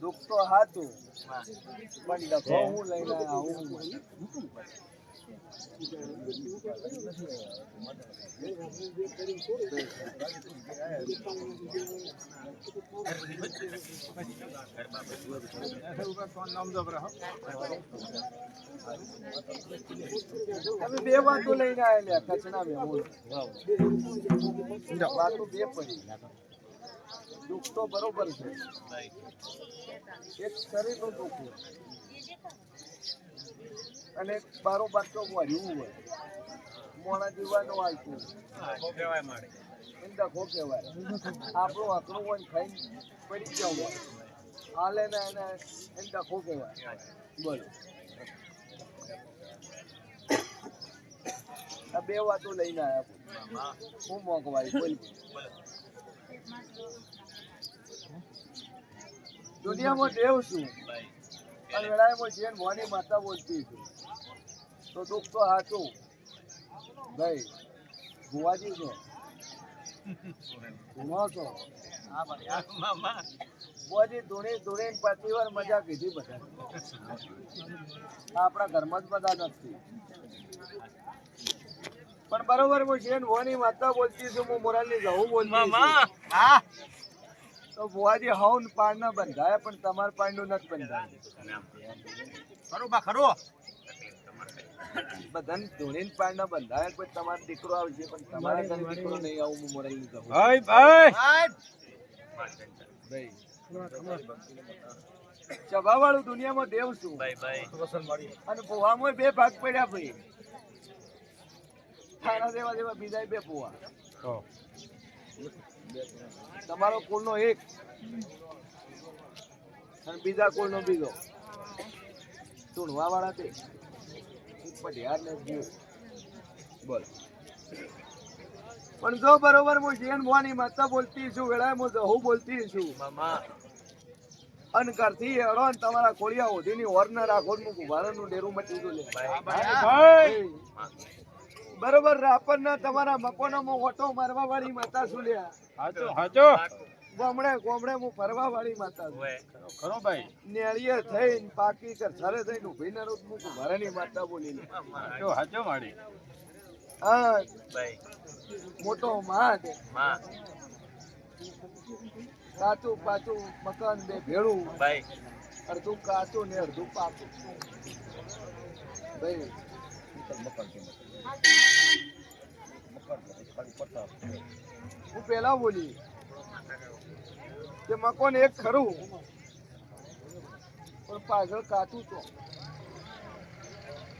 દુઃખ તો હાતું પણ ડખો હું લઈને આવું તમે બે વાતો લઈને આવેલા કચના બે વાતો બે પડી. દુઃખ તો બરોબર છે. એક શરીરનું દુઃખ અને બારોબાર તો વર્યું હોય. મોણા જીવવાનું આવતું એમ ડખો કહેવાય આપણું આકરું હોય ખાઈ પડી જવું હોય. હાલે ને એને એમ ડખો કહેવાય બોલો. આ બે વાતો લઈને આવ્યા હું. મોંઘવારી બોલ. દુનિયામાં દેવ છું. અને વેળાએમાં જેન મોની માતા બોલતી છું તો દુઃખ તો હાચું. ભાઈ ભુવાજી છો? ભુવા છો? ભુવાજી વાર મજા કીધી બધા આપણા ઘરમાં જ બધા નથી. પણ બરોબર, હું છે મોની માતા બોલતી છું, હું મોરાલની જવું બોલતી છું. તો ભુવાજી હવન પાડના બંધાય પણ તમારા પાડનું નથી બંધાયું. બધાને ધૂણીને પાડના બંધાયા પણ તમારો દીકરો આવશે પણ તમારા ઘરે દીકરો નહીં આવું હું મોરાલની જવું ભાઈ ભાઈ. ભાઈ. દુનિયામાં દેવ છું. અને પોવામાં બે ભાગ પડ્યા ભાઈ. થાણા દેવા દેવા બીજા બે પોવા તમારો કુળનો એક. અને બીજા કુળનો બીજો. ચૂંટવા વાળા તે? પઢિયાર ને જીવ બોલ. પણ જો બરોબર હું જેન ભવાની માતા બોલતી છું વેળાએ હું જહુ બોલતી છું. અન કરથી એડો ને તમારા કોળિયા ઓધીની ઓર ના રાખો ને હું ભારતનું ડેરું મટી લે. ભાઈ. બરોબર રાપર ના તમારા મકોનો માં ઓટો મારવા વાળી માતા શું લ્યા. હાચો હાચો. ગોમડે ગોમડે હું ફરવા વાળી માતા ખરો ભાઈ. નેળીએ થઈને પાકી કે સરે થઈને ઊભી ને રોજ મૂકું ભરાની માતા બોલીને હાચો હાચો માડી હા મોટો માટ કાચું પાચું મકાન બે ભેળું. અડધું કાચું ને અડધું પાકું. ભાઈ હું પેલા બોલી. કે મકોન એક ખરું, પણ પાછળ કાચું તો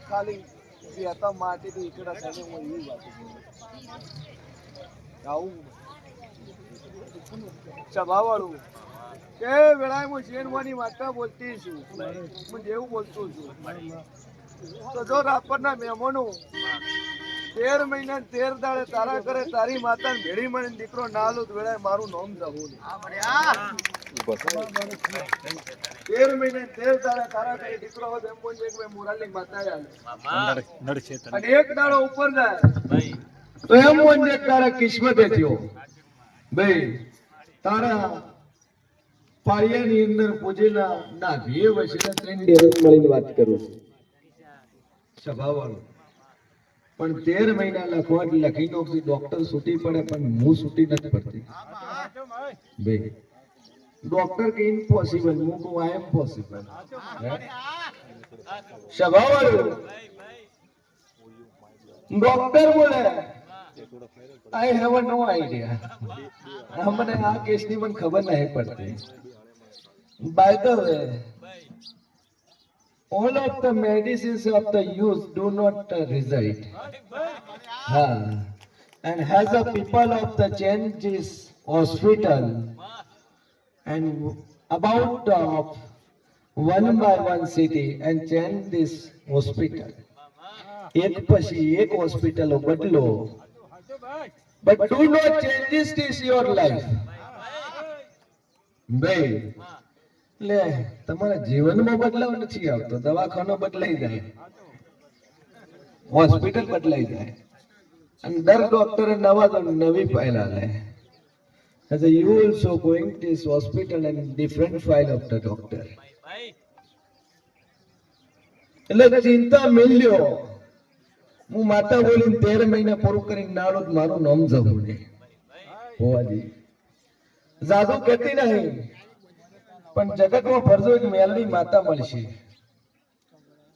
ખાલી બેતા માટી તો એકડા થઈને હું એવી વાત આવું. સભાવાળું. કે વેળાએ હું શેનવાની માતા બોલતી છું. હું જેવું બોલતું છું. તો જો રાપરના મહેમાનો તેર મહિના તેર દાડે તારા કરે તારી માતા ભેળી મને દીકરો ના લો વેળાએ મારું નામ જવું તેર મહિને તેર દાડે તારા કરે દીકરો એમ બોલજે કે ભાઈ મુરાલી માતા આલે. નડશે તને અને એક દાડો ઉપર જાય. તો એમ બોલજે તારા કિસ્મતે થયો. ભાઈ તારા પાળિયાની અંદર પૂજેલા ના ભીએ વસેલા ત્રણ ડેરસ મળીને વાત કરું છું. સભાવાળું. પણ તેર મહિના લખવા લખી નો ડોક્ટર છૂટી પડે, પણ હું છૂટી નથી પડતી. ભાઈ ડોક્ટર કે ઇમ્પોસિબલ હું કહું આઈ એમ પોસિબલ સ્વભાવ ડોક્ટર બોલે આઈ હેવ નો આઈડિયા મને આ કેસની મને ખબર નહીં પડતી. By the way. all of the medicines of the use do not uh, result હા and has a people of the changes hospital and about uh, one by one city and change this hospital એક પછી એક હોસ્પિટલો બદલો but do not change this is your life ભાઈ લે, તમારા જીવનમાં બદલાવ નથી આવતો. દવાખાનો બદલાઈ જાય. હોસ્પિટલ બદલાઈ જાય. અને દર ડોક્ટરે નવા નવી ફાઇલ આલે As you also going to this hospital and different file of the doctor. એટલે ચિંતા મેલ્યો. હું માતા બોલીને તેર મહિના પૂરું કરીને નાળો મારું નામ જવું ને હોવાજી જાદુ કહેતી નહીં. પણ જગતમાં ફરજો એક મેલની માતા મળશે.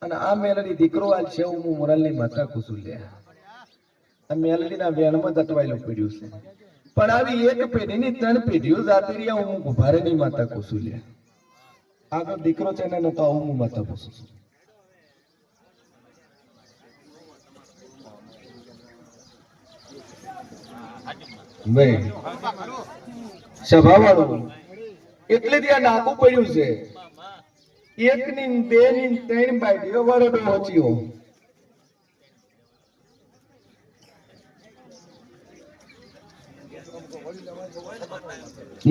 અને આ મેલડી દીકરો આલ છે, હું મોરલની માતા કુસુલ્યા આ મેલડીના વેણમાં દટવાયેલું પડ્યું છે. પણ આવી એક પેઢીની ત્રણ પેઢીઓ જાતી રહ્યા હું ગુભારેની માતા કુસુલ્યા આગળ દીકરો છે ને, તો હું માતા પૂછું છું. ભાઈ સભાવાળું એટલે ત્યાં નાકું પડ્યું છે. એક ની બે ની ત્રણ પહોંચ્યો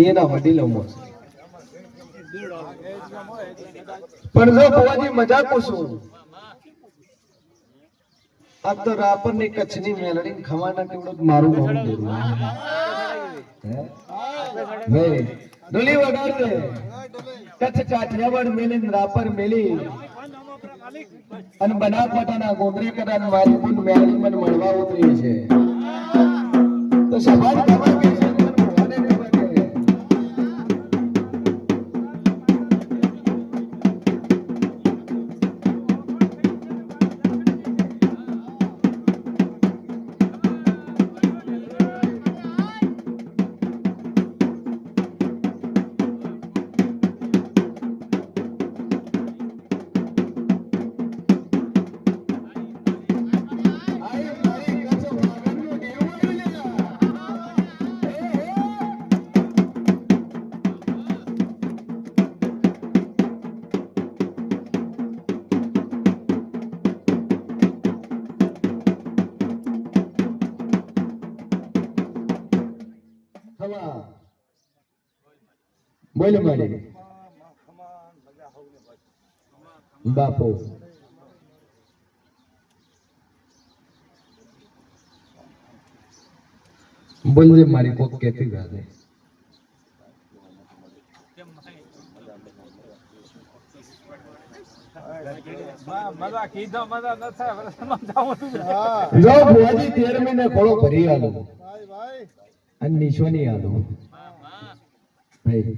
એના વડીલોમાં પણ જો ભવાજી મજાક પૂછું. આ તો રાપરની કચ્છની મેલડી ખવાના કેવડું મારું બહુ ભાઈ ડોલી વગાડ દે કચ્છ કાઠિયાવાડ મેલી રાપર મેલી. અને બનાસકાંઠાના ગોંદરી કરા મારી પણ મેળી પણ મળવા ઉતરી છે તો સવાલ ખબર કે બોલ મારી. બાપો. બોલજે મારી કોક કેતી ગાલે મજા કીધો મજા ન થાય સમજાવું તું જો ભુવાજી તેર મહિને ખોળો ભરી આલો. અને નિશોની આલો. ભાઈ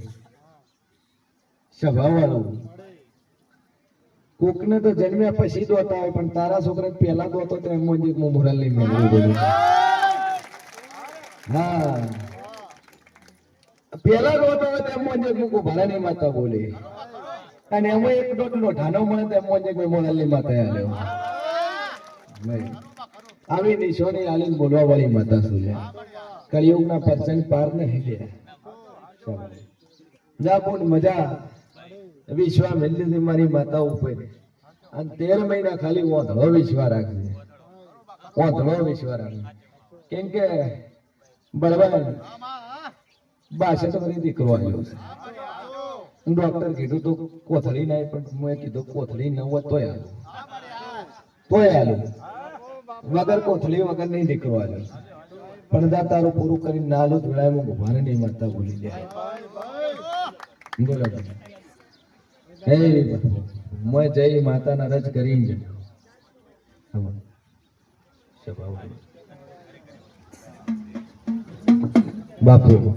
કોકને તો જન્મ્યા પછી દોતા હોય, પણ તારા છોકરા પહેલા દોતો તો એમ જ હું મોરલ લઈ મેળવી હા. પહેલા દોતો તો એમ જ હું નહીં માતા બોલે. અને એમાં એક દોટ ઢાનો મળે તો એમ જ મોરલની માતા ભાઈ આવી નિશોની આલીને બોલવા વાળી માતા શું છે? કળિયુગના પરસંગ પાર નહીં ગયા જા બોલ, મજા. વિશ્વા મેલી હતી મારી માતા ઉપર. અને તેર મહિના ખાલી ઓંધળો વિશ્વા રાખજે. ઓંધળો વિશ્વા રાખજે. કેમ કે બળવાન બાસઠ મારી દીકરો આવ્યો છે. ડોક્ટર કીધું તો કોથળી ના પણ મેં કીધું કોથળી ન હોત તોય હાલું તોય હાલું વગર કોથળી, વગર નહીં દીકરો આવ્યો. પણ દા તારું પૂરું કરીને નાલો જોડાય ભગવાન નહીં મળતા ભૂલી જાય બોલો. હે મેં જય માતાના રજ કરી. સ્વભાવ. બાપુ.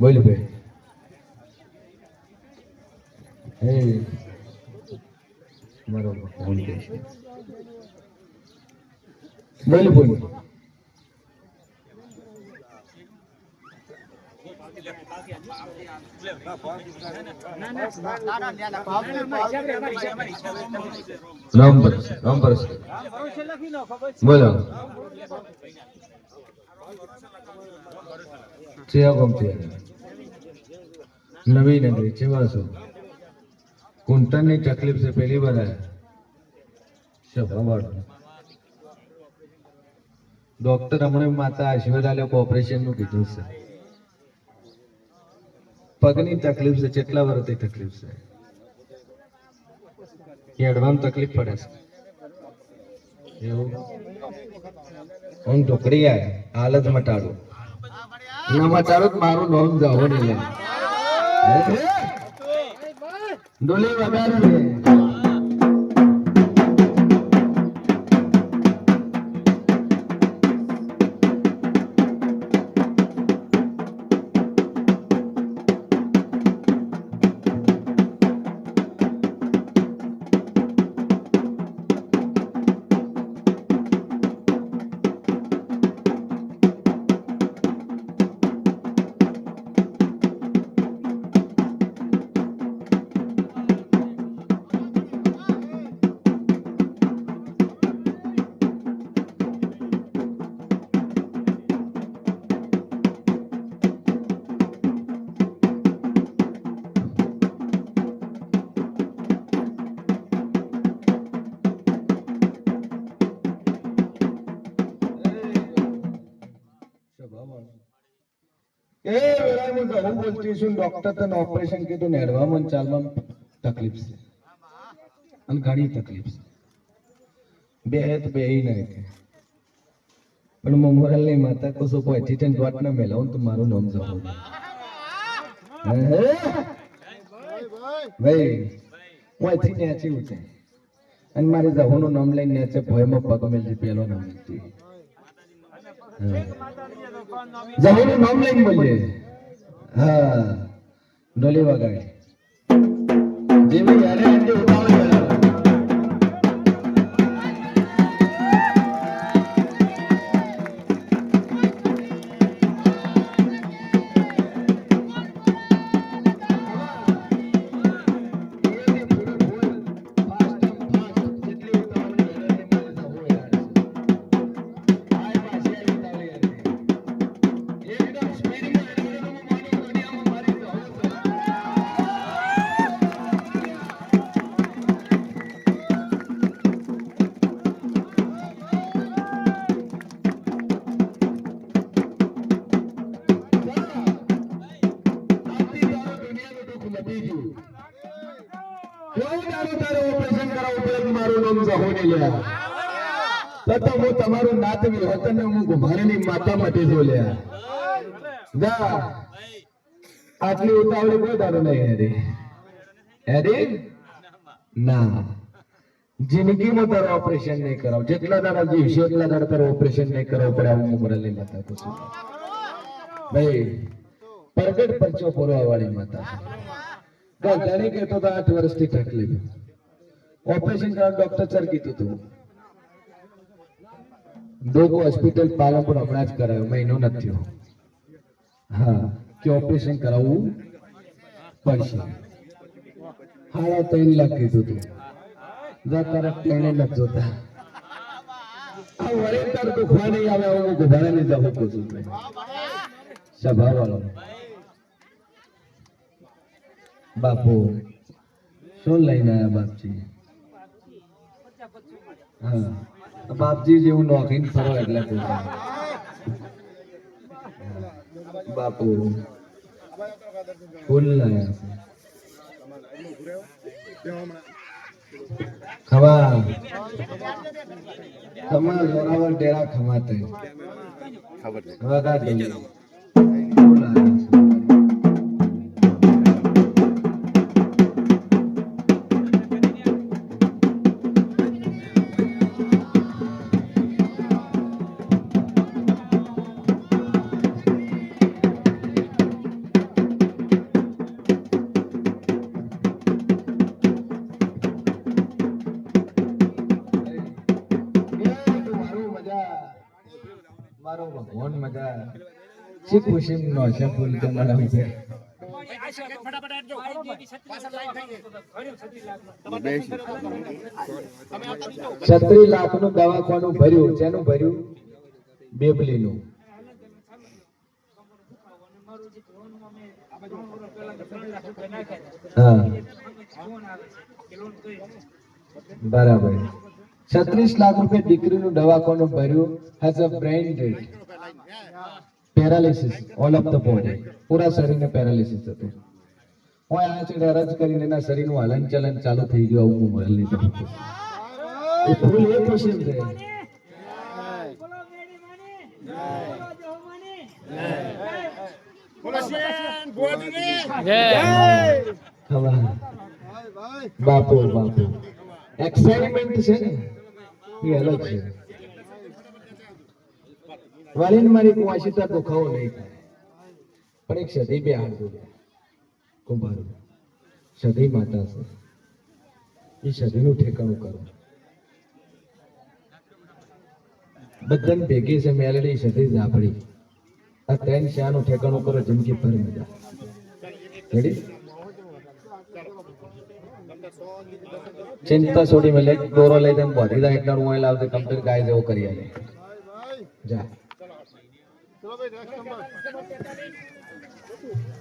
બોલ ભાઈ. હે. મારો બોલ બોલ બોલો. ચેવા ગમતી નવી નગરી ચેવા છો કુંટનની તકલીફ છે પહેલી વાર આયા સભાવાળો ડોક્ટર હમણાં માતા આશીર્વાદ આલ્યો ઓપરેશનનું કીધું છે. પગની તકલીફ છે કેટલા વર્ષથી તકલીફ છે. એડવામાં તકલીફ પડે છે. હું ઢોકળી આવે હાલત મટાડું. ના મટાડું મારું નોમ જાવો નહીં ડોલી વગાડો બોલતી છું ડોક્ટર તને ઓપરેશન કીધું ને હેડવામાં ચાલવામાં તકલીફ છે. અને ઘણી તકલીફ છે. બે હે તો બે નહીં પણ મોમોરલની માતા કુસો કોઈ ચીટન વાટ ના મેલાવું તો મારું નામ જવું ભાઈ અહીંથી ન્યાચી ઉઠે. અને મારે જહોનું નામ લઈને ન્યાચે, ભયમાં પગ મેલજી, પેલો નામ લેતી નામ લઈને બોલીએ હા. ડોલી વગાડે જેવી યારે ઉતાવળ તમારું નાત વિહોતન ને હું ઘુમારેલી માતા માટે જો લ્યા. જા. આટલી ઉતાવળી કોઈ દાડો નહીં હેરી. હેરી? ના જિંદગીમાં તારે ઓપરેશન નહીં કરાવ જેટલા દાડા જીવશે એટલા દાડા તારે ઓપરેશન નહીં કરાવવું પડે આવું મોમરેલી માતા તો શું ભાઈ, પ્રગટ પરચો પૂરવા વાળી માતા ઘણી કહેતો તો આઠ વર્ષથી તકલીફ ઓપરેશન કરવા ડોક્ટર સર કીધું હતું દોગ હોસ્પિટલ પાલનપુર હમણાં જ કરાયો, મહિનો નથી હા, કે ઓપરેશન કરાવવું પડશે. હાડા ત્રણ લાખ કીધું હતું જા, તારા પ્લેને નથી જોતા. આ વળે તાર નહીં આવે, હું ગુભારે નહીં જવું કહું છું સભા વાળો બાપુ, શું લઈને આવ્યા બાપજી? હા. બાપજી જેવું નોખીને ફરો એટલે બાપુ. ફૂલ લાયા ખમા ખમા જોરાવર ડેરા ખમાતે વગા દઈએ ખુશી નો છે, ફૂલ મને વિશે? છત્રી લાખનું દવાખાનું ભર્યું જેનું ભર્યું? બેબલી નું બરાબર. છત્રીસ લાખ રૂપિયા દીકરીનું દવાખાનું ભર્યું has a brain dead paralysis all of the body પૂરા શરીરને પેરાલિસિસ હતું. હું આ છે અરજ કરીને એના શરીરનું હલન ચલન ચાલુ થઈ ગયું આવું હું મરેલી તરફ એ ફૂલ એ પસંદ છે બાપુ બાપુ. એક્સાઇટમેન્ટ છે ને? એ અલગ છે. વાલીને મારી કુવાસીતા દુખાવો નહીં થાય. પણ એક સદી બે હાથ કુંભાર. સદી માતા છે. એ સદીનું ઠેકાણું કરો. બધાને ભેગી છે મેલડી સદી, ઝાપડી. આ ત્રણ શાનું ઠેકાણું કરો જિંદગી ભર મજા. રેડી ચિંતા છોડી, મેં દોરો લઈ દે બોધી દા એટલા હું લાવ દે કમ્પ્લીટ ગાય જેવો કરી આલે. જા.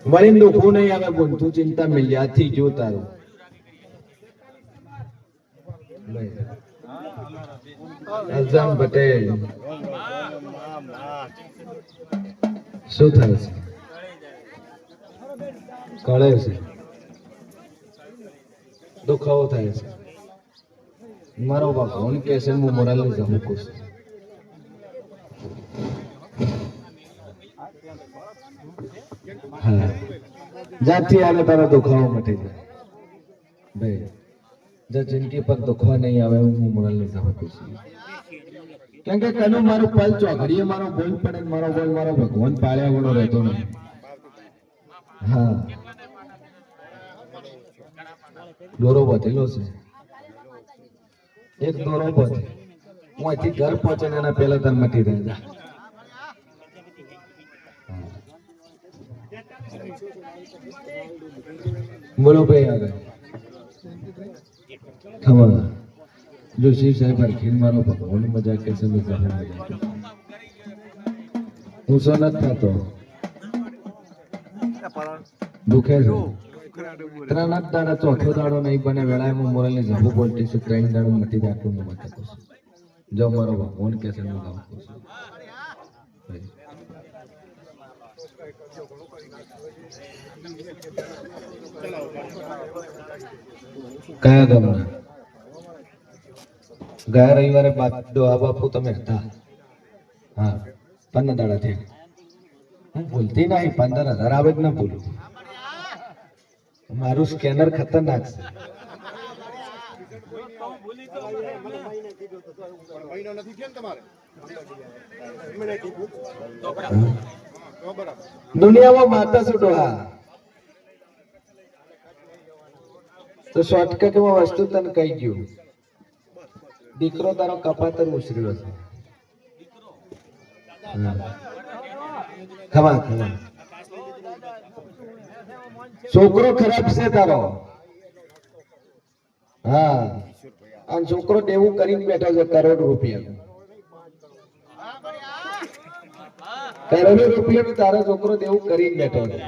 વળીને દુખવું નહીં આવે બોલ ચિંતા મિલ્યાથી જો તારું. અઝમ પટેલ. શું થાય છે? કળે છે. દુખાવો થાય છે. મારો ભગવાન કે છે, હું મોરાલી જમું છું. હા. આવે તારા દુખાવો મટી જાય. ભાઈ, જો જિંદગી પર દુખવા નહીં આવે હું મોરાલ ને છું. કેમ કે કનું મારું પલ ચોઘડીએ મારો બોલ પડે મારો બોલ મારો ભગવાન પાળ્યા વડો રહેતો નહીં. હા. દોરો વધેલો છે. એક દોરો વધે. હું અહીંથી ઘર પહોંચે એના પહેલા તને મટી રહે બોલો ભાઈ આગળ. ખબર જો શિવ સાહેબ હરખીન મારો ભગવાન મજા કે છે મેં કહું મજા કે હું સો નથી થતો. દુખે છે. ત્રણ જ દાડા ચોથો દાડો નહીં બને વેળાએ હું મોરલ ને જવું બોલતી છું, ત્રણ દાડો જાય, આટલું હું જો મારો ભગવાન કે છે હું ગાઉં છું. કયા ગામના? ગયા રવિવારે બાપ દોહા બાપુ તમે હતા. હા પંદર દાડા થયા હું ભૂલતી નહીં, પંદર હજાર આવે જ ના ભૂલું. મારું સ્કેનર ખતરનાક છે. દુનિયામાં માતા શું ડોહા તો શોર્ટકટમાં વસ્તુ તને કહી ગયું. દીકરો તારો કપાતર ઉછરેલો છે. ખમા ખમા. છોકરો ખરાબ છે તારો. હા. અને છોકરો દેવું કરીને બેઠો છે કરોડ રૂપિયા કરોડો રૂપિયા તારો છોકરો દેવું કરીને બેઠો છે.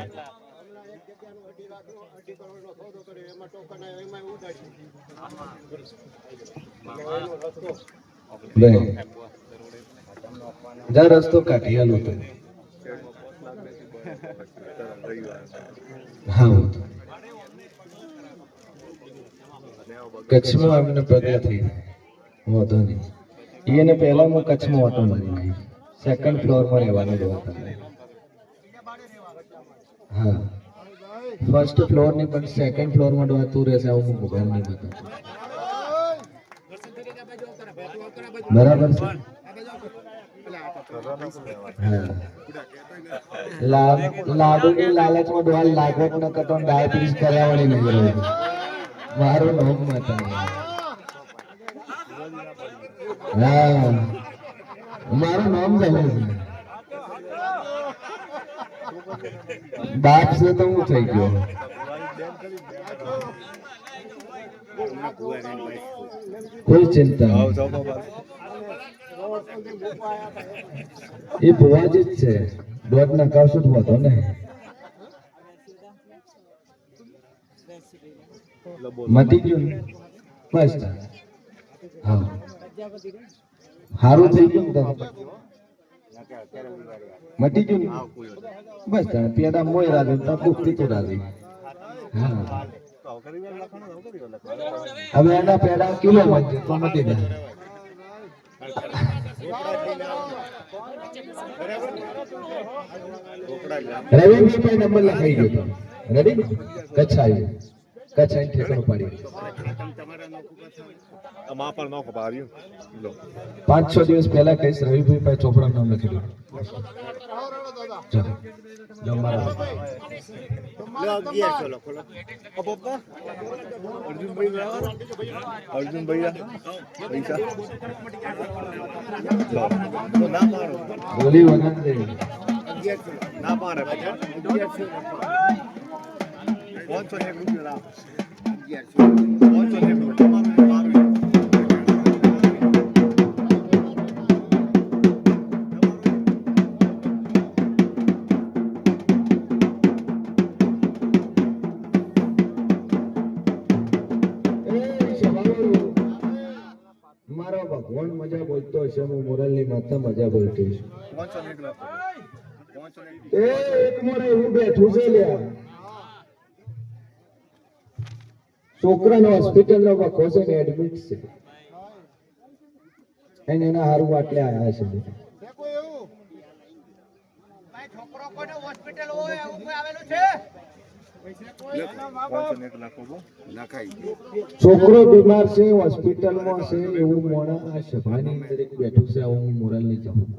જા રસ્તો કાઢી આલો તો. હા કચ્છમાં પ્રગતિ થઈ વાંધો નહીં. એને પહેલા હું કચ્છમાં ઓટો મારી સેકન્ડ ફ્લોરમાં રહેવાનું દવા હા. ફર્સ્ટ ફ્લોરની પણ સેકન્ડ ફ્લોરમાં દવા તું રહેશે, આવું હું મોબાઈલ નહીં બતાવું બરાબર છે? હા. લા- લાડુની લાલચમાં ડોહાલ લાગવત ન કરતો ને ડાયાબિટીસ કર્યા વળી નહીં રહ્યો મારું નામ માતા. હા. મારું નામ જમે છે. બાપ છે તો હું થઈ ગયો. કોઈ ચિંતા એ ભુવાજી જ છે. દોડના જ વાંધો ને મટી ગયું બસ. હા. સારું થઈ ગયું મટી ગયું બસ. પેડા મોય રાજી તાર દુખતી તું રાજી હા. હવે એના પેલા કિલો બનશે તો મટી જાય રવિભાઈ ભાઈ નંબર લખાઈ ગયો રેડી કચ્છ આવ્યું કચ્છ આવીને ઠેકાણું પાડી માપણ નો ખબર લો પાંચ છ દિવસ પહેલા કહીશ રવિભાઈ ભાઈ ચોપડા નામ લખી દો ચાલો લો મારા અગિયારસો લખો લો પપ્પા અર્જુનભાઈ બરાબર અર્જુનભાઈ પૈસા લો તો ના પાડો બોલી વગર દે અગિયારસો ના પાડે અગિયારસો પાંચસો એક રૂપિયા પાંચસો એક રૂપિયા મારું ભગવાન મજા બોલતો છે હું મોરલની માતા મજા બોલતી છું એક એ મોરે એવું બેઠું છે લ્યા. છોકરાનો હોસ્પિટલમાં વખો છે ને એડમિટ છે. એને એના હારું આટલે આવ્યા છે ને છોકરો બીમાર છે હોસ્પિટલમાં છે એવું મોણા આ સભાની અંદર બેઠું છે હું મોરલની જવું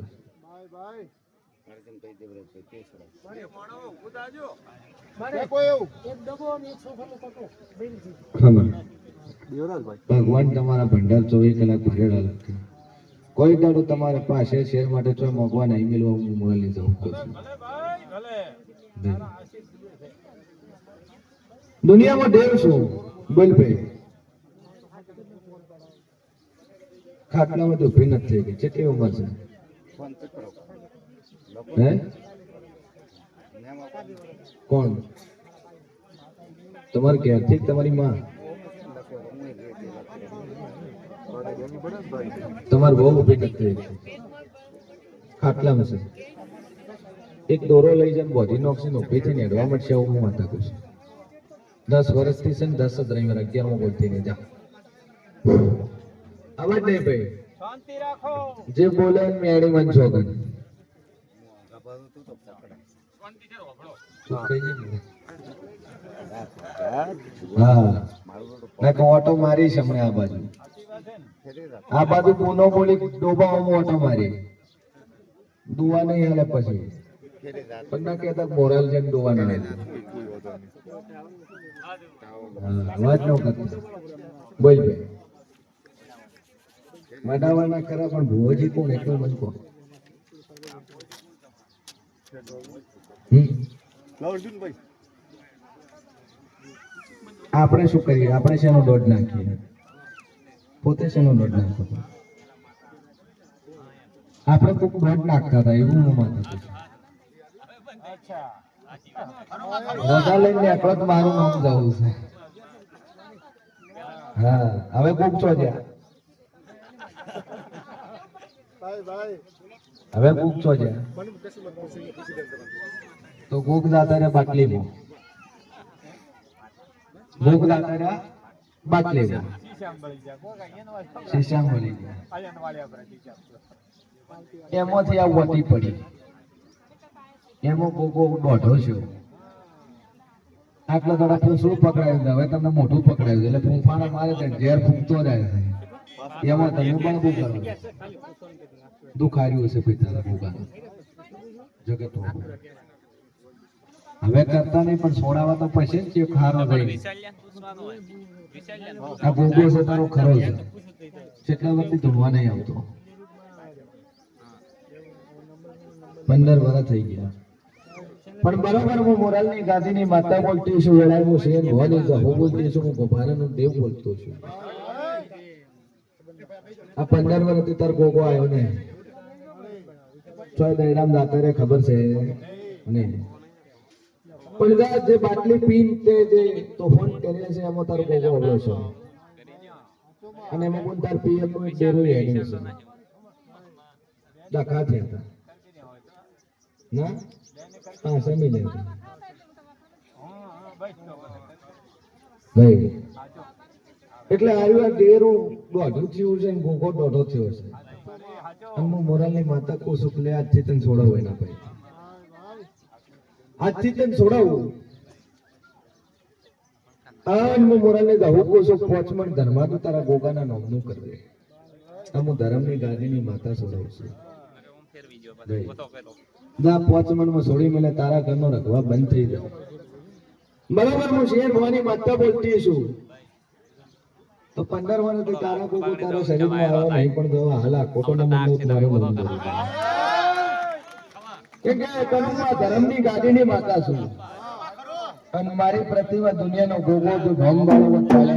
ભગવાન તમારા ભંડાર ચોવીસ કલાક ભરેલા લખે કોઈ દાડો તમારે પાસે શેર માટે તો મોગવા નહીં મેળવા હું મળી જવું છું. ભલે ભાઈ ભલે. દુનિયામાં દેવ છું બોલ ભાઈ ખાટલામાં તો ભીન નથી થઈ ગઈ કેટલી ઉંમર છે? હે? કોણ? તમારે ઘેરથી તમારી માં? તમારે બહુ ઊભી નથી થઈ ખાટલામાં છે. એક દોરો લઈ જાય બોધી નોકસી ઊભી થઈને હેડવા મળશે એવું હું માતા કહું છું. દસ વર્ષથી છે ને દસ જ રહી અગિયારમાં બોલતી નહીં જા. અવાજ નહીં ભાઈ. જે બોલે મેળી મન છોકન ચૂપ થઈ જા ને. હા મેં તો ઓટો મારી છે હમણાં આ બાજુ. આ બાજુ પૂનો બોલી ડોબામાં ઓટો મારી. દુવા નહીં હાલે પછી. પણ ના કહેતા મોરલ ને દુવા ના. વાત ન કરતા. બોલ ભાઈ. વડાવાના ખરા પણ ભુવોજી કોણ? એટલું મને કહો આપણે શું કરીએ? આપણે શેનો દોઢ નાખીએ? પોતે શેનો દોઢ નાખો? આપણે કોઈક દોડ નાખતા હતા એવું હું માનતો છું. રજા લઈને નીકળો તો મારું નામ જવું છે. હા હવે કોક છો જ્યાં હવે કોક છો જ્યાં તો કોક જાતા રહ્યા બાટલીમાં કોક જાતા રહ્યા બાટલીમાં જાય એમાંથી આ વટી પડી. એમાં કોકો દોઢો છે આટલા દાડા ફૂંસડું પકડાયું હવે તમને મોઢું પકડાયું એટલે ફૂંફાણા મારે છે ઝેર ફૂંકતો છે. એમાં તમે પણ બહુ કરો? દુખાર્યું હશે પિતા ભૂગાને. જગત હવે કરતા નહીં પણ છોડાવા તો પછી જ જે ખારો થઈ આ ભોગો છે તારો ખરો છે. કેટલા વર્ષથી ધોવા નહીં આવતો. પંદર વર્ષ થઈ ગયા. પણ બરોબર હું મોરાલની ગાદીની માતા બોલતી છું વેળાવું છે ભવાની જહો બોલતી છું હું ગોભારાનો દેવ બોલતો છું. આ પંદર વર્ષથી તાર ગોગો આવ્યો ને. ચોય દૈરામ દાતારે ખબર છે. નહીં. પણ જે બાટલી પીન તે જે તોફાન કરે છે, એમાં તારો ગોગો આવ્યો છે. અને એમાં પણ તાર પીએમનું એક ડેરો હેડિંગ છે. ડખા થયા ના? હા સમી લે. ભાઈ, એટલે આવ્યું આ દોઢું થયું છે ગોગો દોઢો થયો છે. અને મોરાલની માતા કો છું લે, આજથી તને છોડાવું એના ભાઈ. આજથી છોડાવું. અને હું મોરાલને કહો છો પોચમણ ધર્મા તો તારા ગોગાના નામનું કરજે આમ હું ધર્મની ગાદીની માતા છોડાવું છું. જા પોચમણમાં છોડી મને તારા ઘરનો રખવા બંધ થઈ જાય બરાબર, હું શેર ભવાની માતા બોલતી છું. તો પંદર વર્ષથી તારા કોઈ તારા શરીરમાં આવ્યો નહીં પણ જો હાલા આ મમ્મી મંદો કેમ કે કનુમાં ધર્મની ગાદીની માતા છું. અને મારી પ્રતિમા દુનિયાનો ગોગો જો ભંગ વાળો ચાલે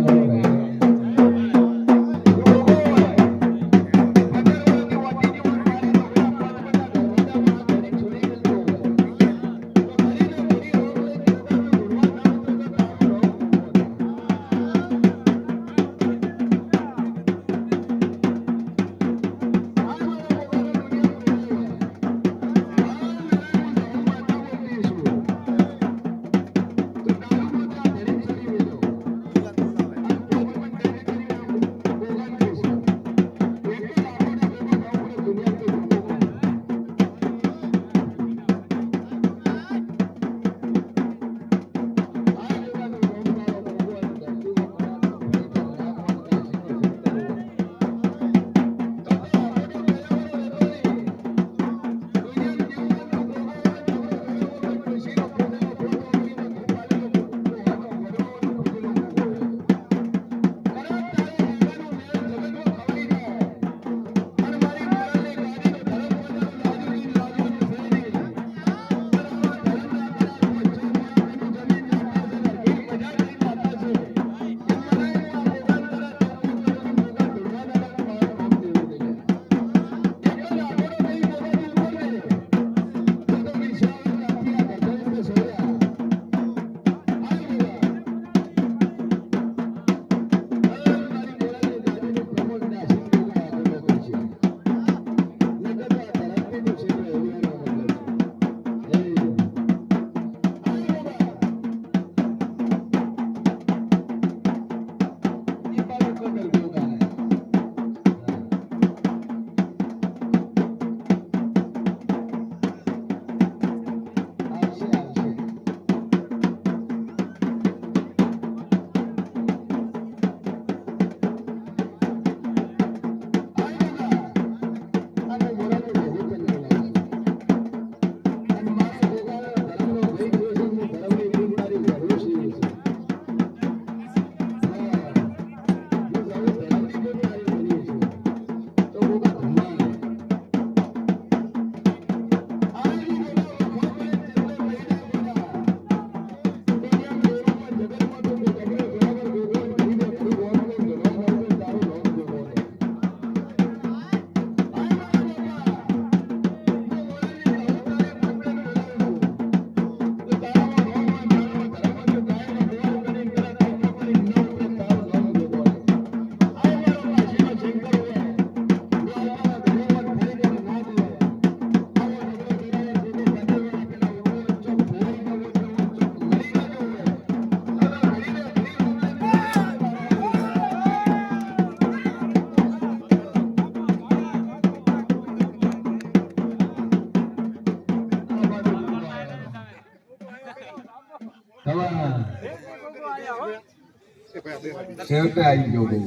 છેવટે આવી ગોગો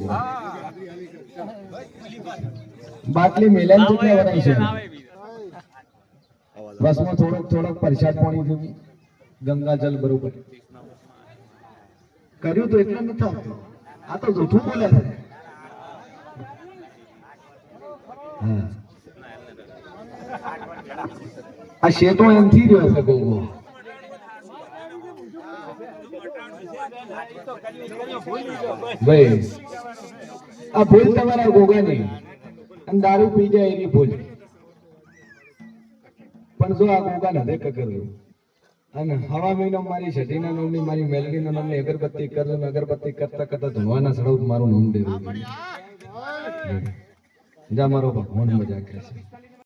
બાટલી મેલાન બસમાં થોડોક થોડોક પ્રસાદ પાણી જોવી. ગંગાજલ બરોબર. કર્યું તો એટલે નથી આવતું. આ તો જૂઠું બોલે છે. આ શેતો એમથી રહ્યો છે ગોગો ભાઈ, આ ભૂલ તમારા ગોગાની અને દારૂ પી જાય એની ભૂલ. પણ જો આ ગોગા નથી કર્યું અને હવા મહિનો મારી છઠ્ઠીના નામની, મારી મેલડીના નામની અગરબત્તી કરજો ને અગરબત્તી કરતા કરતા ધોવાના સડવ મારું નોમ દેવું જા, મારો ભગવાન મજા કરે છે.